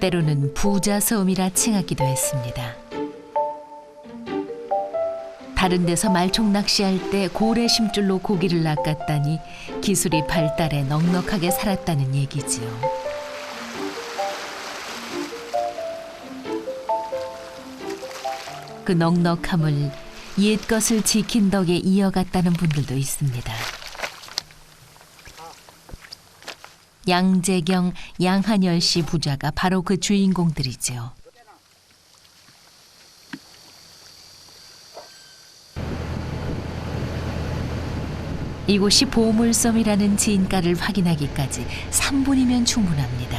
때로는 부자 섬이라 칭하기도 했습니다. 다른 데서 말총 낚시할 때 고래 심줄로 고기를 낚았다니 기술이 발달해 넉넉하게 살았다는 얘기지요. 그 넉넉함을 옛 것을 지킨 덕에 이어갔다는 분들도 있습니다. 양재경, 양한열 씨 부자가 바로 그 주인공들이지요. 이곳이 보물섬이라는 지인가를 확인하기까지 3분이면 충분합니다.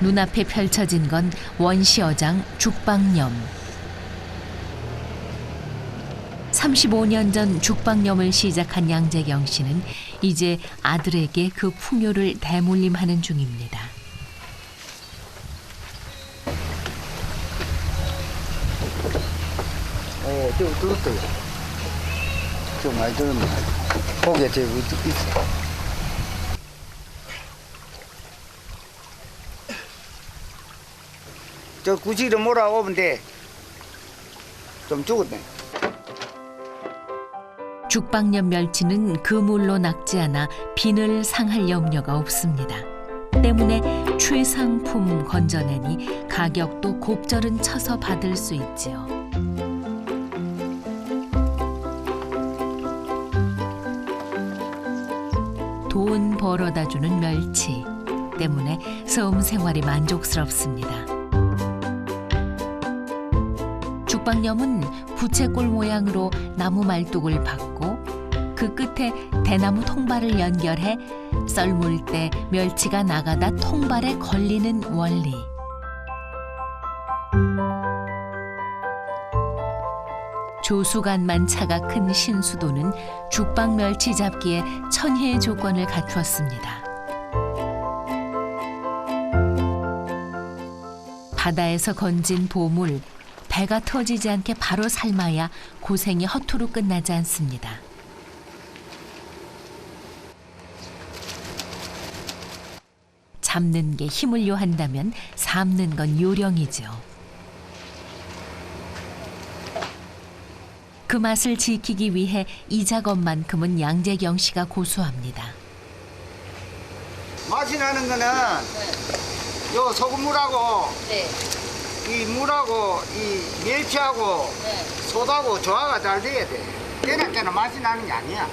눈앞에 펼쳐진 건 원시어장 죽방염. 35년 전 죽방염을 시작한 양재경 씨는 이제 아들에게 그 풍요를 대물림하는 중입니다. 어, 좀 뜨겁더요. 좀 많이 들었네. 고개 제일 있어. 저 구시로 몰아오면 돼. 좀 죽었네. 죽방염 멸치는 그물로 낚지 않아 비늘 상할 염려가 없습니다. 때문에 최상품 건져내니 가격도 곱절은 쳐서 받을 수 있지요. 돈 벌어다 주는 멸치 때문에 섬 생활이 만족스럽습니다. 죽방염은 부채꼴 모양으로 나무 말뚝을 박고 그 끝에 대나무 통발을 연결해 썰물 때 멸치가 나가다 통발에 걸리는 원리. 조수간만 차가 큰 신수도는 죽방 멸치 잡기에 천혜의 조건을 갖추었습니다. 바다에서 건진 보물, 배가 터지지 않게 바로 삶아야 고생이 허투루 끝나지 않습니다. 잡는 게 힘을 요한다면 삶는 건 요령이죠. 그 맛을 지키기 위해 이 작업만큼은 양재경 씨가 고수합니다. 맛이 나는 거는 요 소금물하고 네, 이 물하고 이 멸치하고 네. 소다하고 조화가 잘 돼야 돼. 걔는 걔는 맛이 나는 게 아니야.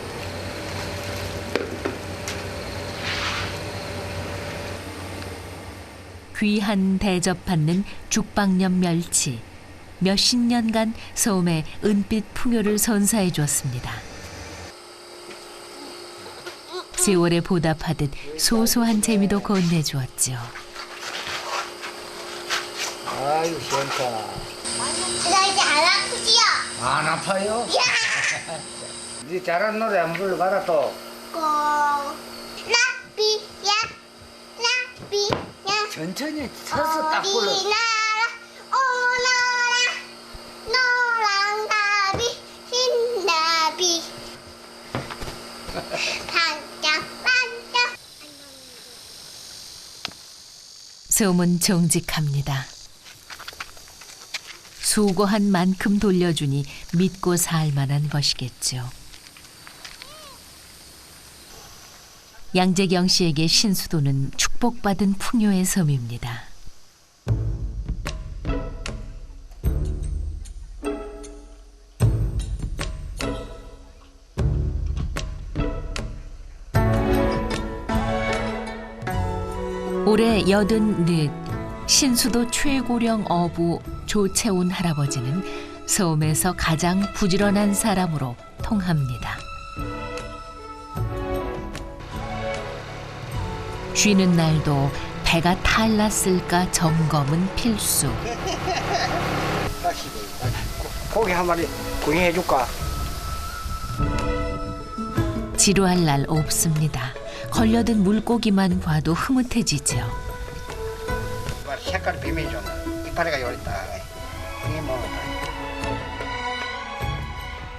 귀한 대접받는 죽방염 멸치. 몇십 년간 섬에 은빛 풍요를 선사해 주었습니다. 세월에 보답하듯 소소한 재미도 건네주었죠. 아유 시원타. 나 이제 안 아프지요? 안 아파요? 야! 네 잘하는 노래 한번 불러봐라 또. 고 라비야 라비야 천천히 서서 딱 불러. 어디 나라 오너라 노랑 나비 흰나비 반짝반짝 섬은 정직합니다. 수고한 만큼 돌려주니 믿고 살 만한 것이겠죠. 양재경 씨에게 신수도는 축복받은 풍요의 섬입니다. 올해 여든 넷 신수도 최고령 어부 조채운 할아버지는 섬에서 가장 부지런한 사람으로 통합니다. 쉬는 날도 배가 탈났을까 점검은 필수. 고기 한 마리 구경해 줄까? 지루할 날 없습니다. 걸려든 물고기만 봐도 흐뭇해지죠. 색깔 비밀 좀. 이파리가 요랬다. 이게 뭐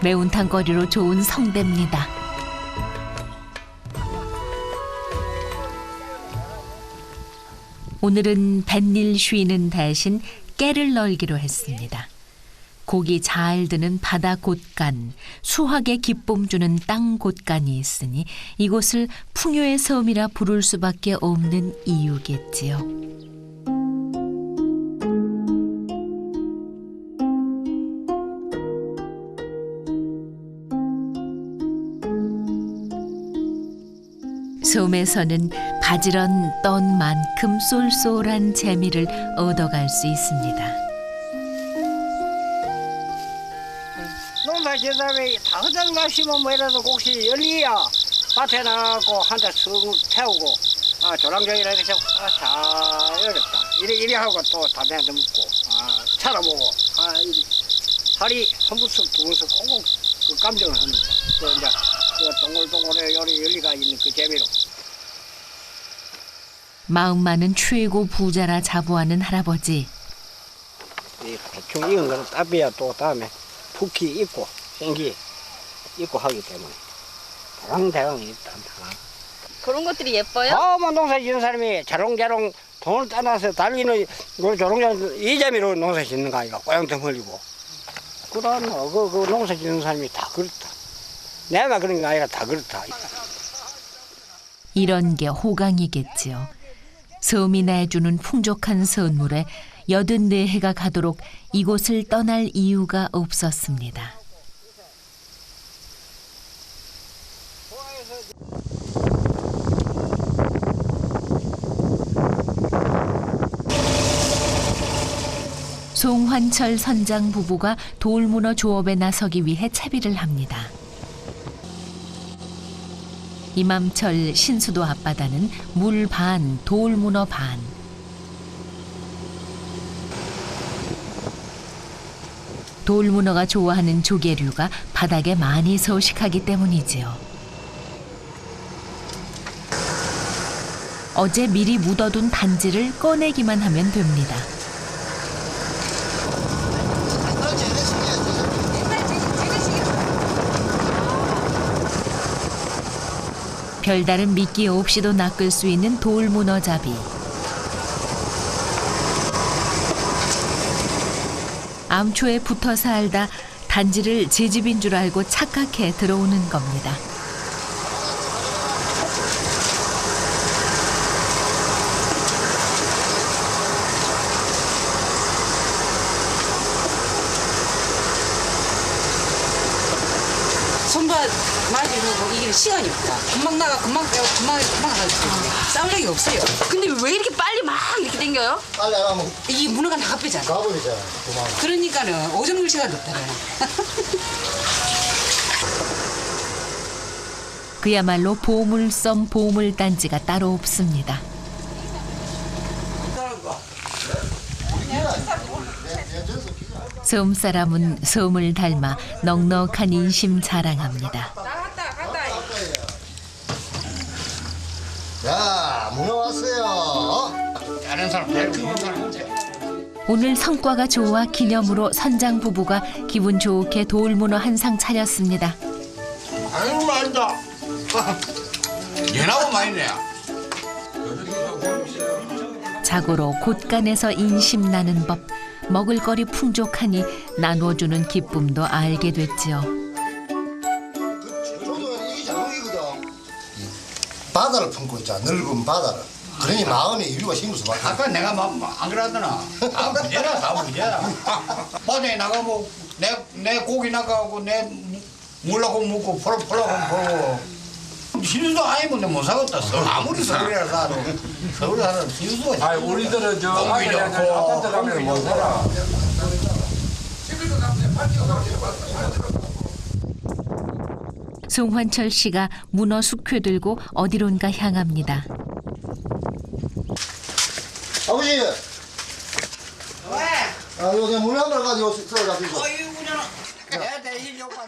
매운탕거리로 좋은 성대입니다. 오늘은 뱃일 쉬는 대신 깨를 널기로 했습니다. 고기 잘 드는 바다 곳간, 수확에 기쁨 주는 땅 곳간이 있으니 이곳을 풍요의 섬이라 부를 수밖에 없는 이유겠지요. 섬에서는 바지런 떤 만큼 쏠쏠한 재미를 얻어갈 수 있습니다. 농사 다음에 당장 마시면 뭐라도 혹시 열리야? 밭에 나가고 한대 쑥 태우고 아 조랑정이라 해서 아, 잘 열렸다. 이래 이래 하고 또 담배 한대 먹고 아 차려보고 아 이리 한 부씩 두 부씩 꽁꽁 그 감정을 합니다. 그 이제 그 동글동글의 요리 열리가 있는 그 재미로. 마음만은 최고 부자라 자부하는 할아버지. 이 대충 익은 거는 따비야. 또 다음에 푹히 익고 생기 익고 하기 때문에. 대강대강 있다. 그런 것들이 예뻐요? 아뭐 농사 짓는 사람이 자롱자롱 돈을 따놔서 달리는 그 조롱자롱 이 재미로 농사 짓는 거 아이가 꼬양점 흘리고. 그런 그, 그 농사 짓는 사람이 다 그렇다 내가 그런 게 아니라 다 그렇다 이런 게 호강이겠지요. 섬이 내주는 풍족한 선물에 여든 네 해가 가도록 이곳을 떠날 이유가 없었습니다. 송환철 선장 부부가 돌문어 조업에 나서기 위해 채비를 합니다. 이맘철 신수도 앞바다는 물 반, 돌문어 반. 돌문어가 좋아하는 조개류가 바닥에 많이 서식하기 때문이지요. 어제 미리 묻어둔 단지를 꺼내기만 하면 됩니다. 별다른 미끼 없이도 낚을 수 있는 돌문어잡이. 암초에 붙어 살다 단지를 제 집인 줄 알고 착각해 들어오는 겁니다. 많이 들고 이게 시간이 없다. 금방 나가 금방 빼고 금방 금방 나가 싸울 적이 없어요. 근데 왜 이렇게 빨리 막 이렇게 땡겨요? 빨리 안 하면 이게 문어가 나가빼잖아. 가버리잖아. 그만. 그러니까는 물 시간도 없다. 그야말로 보물섬 보물단지가 따로 없습니다. 섬 사람은 섬을 닮아 넉넉한 인심 자랑합니다. 야, 문어 왔어요. 어? 다른 사람 오늘 성과가 좋아 기념으로 선장 부부가 기분 좋게 돌문어 한 상 차렸습니다. 아유 맛있다. 얘나고 맛있네. 자고로 곳간에서 인심 나는 법, 먹을거리 풍족하니 나눠주는 기쁨도 알게 됐지요. 이게 장롱이거든. 바다를 품고 있잖아. 넓은 바다를. 그러니 마음에 생길 수밖에 없어. 아까 내가 막안 그러더나. 다 무죄라 다 무죄라. 바다에 나가고 내, 내 고기 나가고 내 물라고 묻고 풀어 풀라고 풀고. 신수도 아니면 내못 사겠다. 서- 아무리 서울이라 사도 서울 사람 신수가. 아 우리들은 저 아들이 아빠한테 가면 못 살아. 송환철 씨가 문어 숙회 들고 어디론가 향합니다. 아버지. 왜? 아, 이거 그냥 문어 한걸 가지고 썰어 잡히고.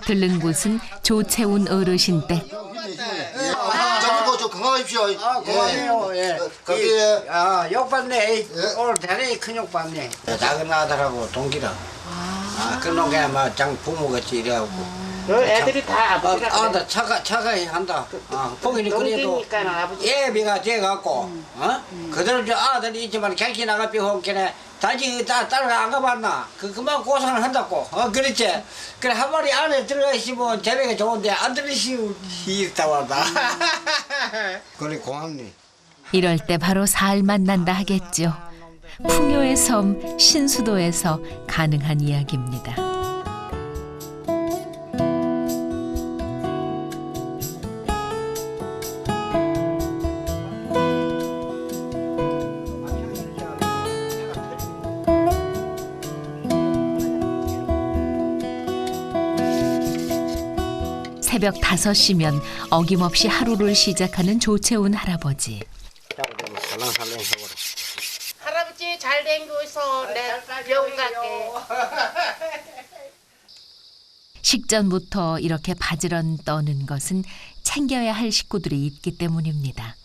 들른 곳은 조채운 어르신 댁. 잡히고 저 건강하십시오. 아 고마워요 예. 거기 이- 아 욕받네 예. 오늘 대단히 큰 욕받네 작은 아들하고 동기라 아 그놈 그냥 막장 부모같이 이래갖고 그 애들이 다 아, 아버지가 아, 나 차가 차가 한다. 아, 보기는 그래도 농기니까 아버지 예비가 돼갖고, 어? 그대로 저 아들이 있지만 객기 나가 삐호기네 다시 따 따라가 안 가봤나? 그 그만 고생을 한다고. 어, 그렇지. 그래 한 마리 안에 들어가 있으면 재배가 좋은데 안 들으시고 있다 왔다. 그래 고맙니. 이럴 때 바로 살만 난다 하겠죠. 풍요의 섬 신수도에서 가능한 이야기입니다. 새벽 5시면 어김없이 하루를 시작하는 조채훈 할아버지. 할아버지 잘 댕겨서 내 병원 갈게. 식전부터 이렇게 바지런 떠는 것은 챙겨야 할 식구들이 있기 때문입니다.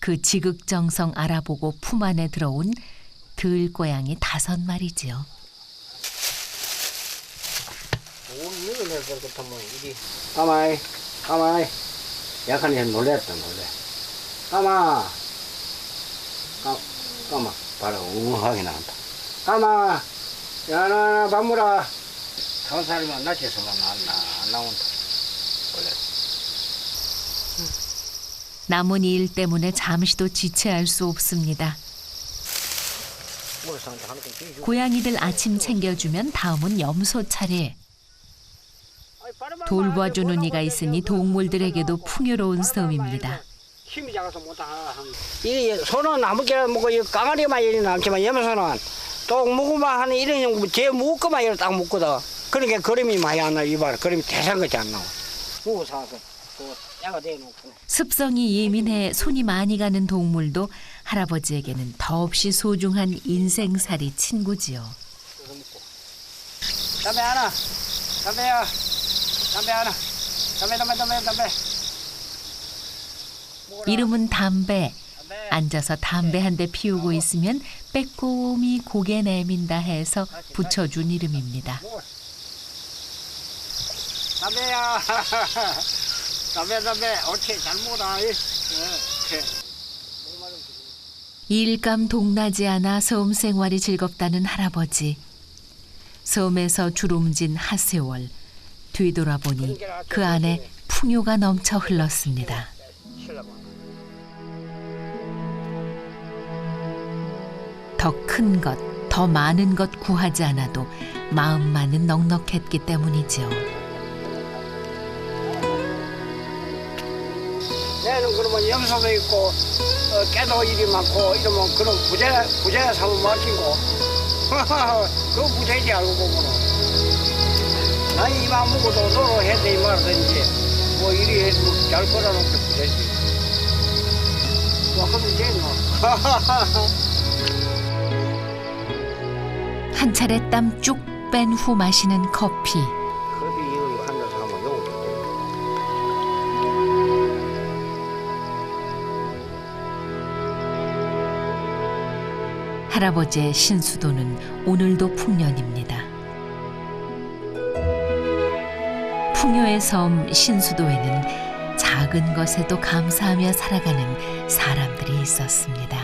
그 지극정성 알아보고 품 안에 들어온 들고양이 다섯 마리지요. 가마이 가마이. 약간 해 놀랬다 놀래 가마. 가, 가마. 바로 웅하게 나온다. 가마. 야나 밥물아 한 살이면 낮에서만 안, 나, 안 나온다. 원래. 남은 일 때문에 잠시도 지체할 수 없습니다. 고양이들 아침 챙겨주면 다음은 염소 차례. 돌봐주는 이가 있으니 동물들에게도 풍요로운 섬입니다. 힘이 작아서 못하 이 소는 아무 개나 먹고 이 깡아리만 이리 남지만 염소는 또 무구만 하는 이런 제 무거만 이렇게 딱 묶거든 그러니까 그림이 많이 안 나와 이봐라. 그림이 대상 것이 안 나와 무구 사서 또 야가 대놓고 습성이 예민해 손이 많이 가는 동물도 할아버지에게는 더없이 소중한 인생살이 친구지요. 담배 하나 담배야 담배 하나 담배 담배 담배 담배 이름은 담배. 앉아서 담배 한 대 피우고 있으면 빼꼼히 고개 내민다 해서 붙여준 이름입니다. 담배야 담배 담배 옳지 잘 먹어라. 일감 동나지 않아 섬 생활이 즐겁다는 할아버지. 섬에서 주름진 하세월. 뒤돌아보니 그 안에 풍요가 넘쳐 흘렀습니다. 더 큰 것, 더 많은 것 구하지 않아도 마음만은 넉넉했기 때문이지요. 내는 그러면 염소도 있고 어, 깨도 일이 많고 이러면 그런 부재 부재 삼아 맡기고 그 부재지 알고 보면 은난 이만 먹어도 너로 해도 이 말든지 뭐 이리 해도 잘 걸어놓고 부재지 뭐 하면 되노 한 차례 땀 쭉 뺀 후 마시는 커피. 커피 이거 한잔 사면 요거 할아버지의 신수도는 오늘도 풍년입니다. 풍요의 섬 신수도에는 작은 것에도 감사하며 살아가는 사람들이 있었습니다.